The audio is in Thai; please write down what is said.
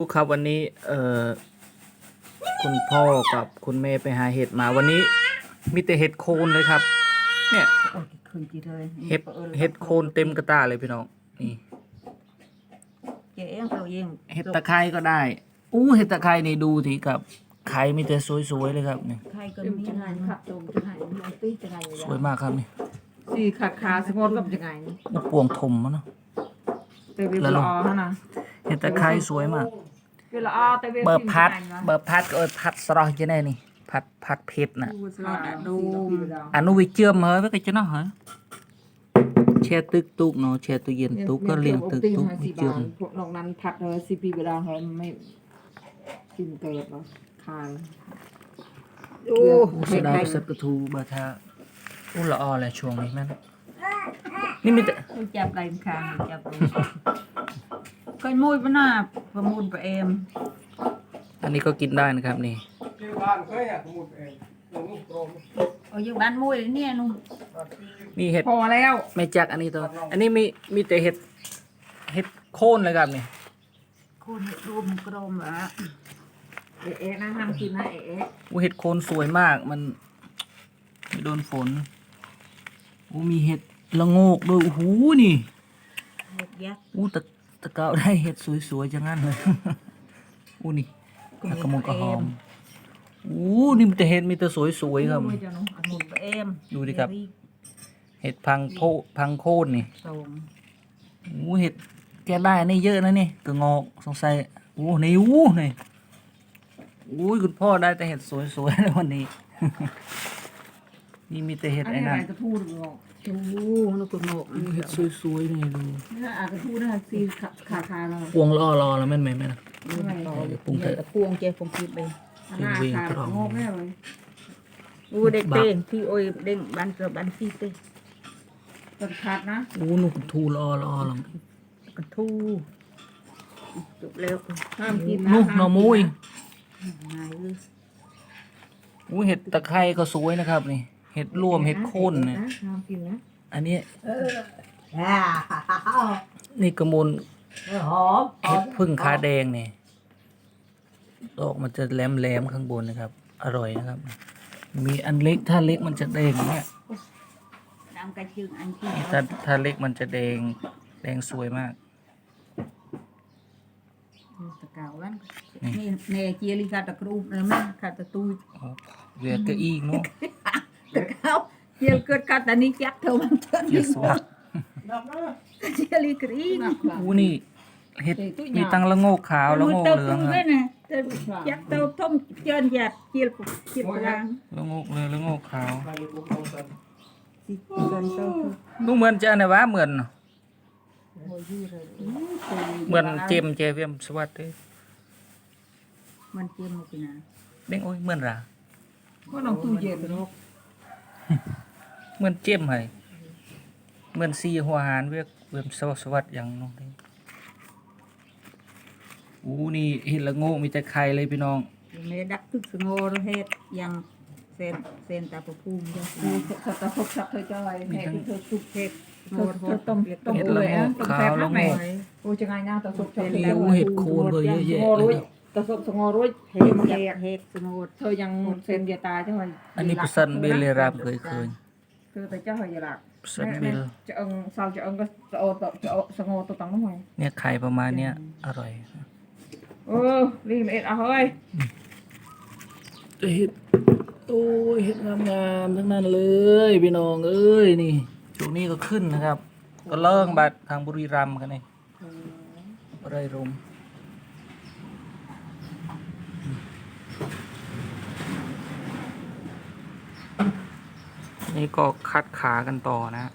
ลูกครับวันนี้เอ่อคุณพ่อกับคุณแม่ไปหาเห็ดมาวันนี้ มีแต่เห็ดโคนเลยครับ เนี่ยโอ้ยคืนจีเลยเห็ดเห็ดโคนเต็มกระตาเลยพี่น้องนี่เจ๊เองเราเองเห็ดตะไคร้ก็ได้อู้เห็ดตะไคร้นี่ดูทีกับไข่มีแต่สวยๆเลยครับนี่ใครก็เป็นมีจังไงงานครับตรงจังไงมันตีจังไงสวยมากครับนี่สี่ขาขาสมมติกับจังไงลูกปวงทมมันเนาะแต่เวลาอฮะนะเห็ดตะไคร้สวยมาก เวลาอแต่เวลาเบอร์พัดเบอร์พัดก็เออพัดสรอจะได้นี่พัดพัดเผ็ดนะสลัดดูมอันนู้นวิเชื่อมเหรอไม่ก็จะเนาะเหรอแช่ตึกตุกเนาะแช่ตู้เย็นตุกก็เลี้ยงตึกตุกวิเชื่อมพวกนอกนั้นพัดเลยสิปีเวลาเขาไม่กินเกิดหรอคายโอ้เสียดายสัตว์กระทูบาทาอู้ละออแหละช่วงนี้แม่นนี่มีแต่คุจับไรคางจับเลยเคยมุยปะหน้าประมูลไปเอ็มอันนี้ก็กินได้นะครับนี่ที่บ้านเคยอยากมุดเองหนูกรมเอาอยู่บ้านมุยเนี่ยนุ่มมีเห็ดพอแล้วไม่จักอันนี้ตัว อันนี้มีมีแต่เห็ดเห็ดโคนเลยครับนี่คุณรวมกรมเหรอเอ๊ะนะห้ามกินนะเอ๊ะอู้เห็ดโคนสวยมากมันไม่โดนฝนอู้มีเห็ดละโงกด้วยโอ้โหนี่เห็ดยักษ์อู้ตะ ตะเกาได้เห็ดสวยๆจังงั้นเลยอู้นี่กระมงกระหอมอู้นี่มีแต่เห็ดมีแต่สวยๆครับไม่จะน้องประมูลไปเอ็มดูดิครับ เห็ดพังโพพังโคนนี่ส่งอู้เห็ดแกได้อันนี่เยอะนะนี่กระงอกสงสัยอู้นี่อู้นี่อู้ยคุณพ่อได้แต่เห็ดสวยๆในวันนี้ นี่มีแต่เห็ดอันไอ้นี้อะนั่ไรนกระทู้หรือเปล่าชูนกกระโงกอู้เห็ดสวยๆนี่ดูนี่อากระทู้นะสี่ขาขาแล้วพวงล่อรอแล้วแม่นไหมแม่นะไม่เดี๋ยวปรุงเดี๋เถยวอะตะพวงเจ๊คงคิดไปหน้าขาโงกแน่เลยอู้เด็กเต้งที่โอ้ยเด้งบ้านเจอบ้านซีเต้ตัดขาดนะอู้หนูทูรอรอแล้วกระทูจบแล้วห้ามกินนะนู่นหน่อมุ้ยนายเลยอู้เห็ดตะไคร้ก็สวยนะครับนี่ เห็ดร่วมเห็ดโคนเนี่ยห้ามกินนะอันนี้นี่กระมูลหอมเห็ดพึ่งขาแดงเนี่ยดอกมันจะแหลมแหลมๆข้างบนนะครับ อร่อยนะครับ มีอันเล็กถ้าเล็กมันจะแดงเนี่ยน้ำกระชึงอันที่ถ้าถ้าเล็กมันจะแดงแดงสวยมาก ตะเกาวันนี่เนเจียลิกาตะกรูปนะมั้งคาตะตูโอ้เวียกระอีกเนาะตะเกาเจียเกิดคาตานี้จัก เท่ามันเถิดเจียสวักเจียลิกรีหนักหลังอู้นี่เห็ดมีตั้งละโงกขาวละโงกเติเหลืองไว้อะนะแต่จักเท่าท่อมเจินหยัดเจียเจียกลางละโงกเหลืองละโงกขาวไปอยู่ตรงนั้นสิเดินเต้าดูเหมือนจะอันไหนวะเหมือนเนอะโอ้ยยืดเลยเหมือนเจมส์เจเวียมสวัสดิ์เด้มันเจียมมาปีนาเด้งโอ้ยเหมือนราก็น้องตู้เย็น เหมือนเจมส์ให้เหมือนซีหัวหารเวียกเวียมสวัสดิ์สวัสดิ์อย่างน้องเด้อู้นี่เห็ดละโงกมีแต่ไข่เลยพี่น้องเมดักทึกสงอเฮ็ดยังเซนเซนตาประภูมิจ้ะกูสัตว์พกสัตว์เธอจะอะไรแม่ที่เธอสุกเฮ็ดเธอเธอต้มต้มเห็ดเลละยโงอะกต้มขาแซ่บวละนะโงแม่กกูจะไงนะตะสุกชอบโอ้เห็ดโคนเลยเยอะแยะ งอเลรุ่ยยครับตะสุกสงอรุ่ยเฮเฮ็ดมยัแยกเฮ็ดสงอเธอยังเซนเดียตายใช่ไหมอันนี้ประสันเบลเลรามเคยเคยคือแต่เจ้าเหยหลักประสันเบลจะเอิงสาวจะเอิงก็จะโอตจะโอสงอตัวตังน้ำมันเนี่ยไข่ประมาณเนี้ยอร่อยเออรีบเอ็ดเอาเฮ้ยเห็ดโอ้ยเห็ดงามๆทั้งนั้นเลยพี่น้องเอ้ยนี่ช่วงนี้ก็ขึ้นนะครับ ก็เลิ่งบัดทางบุรีรัมย์กันนี่ไรรม นี่ก็คัดขากันต่อนะ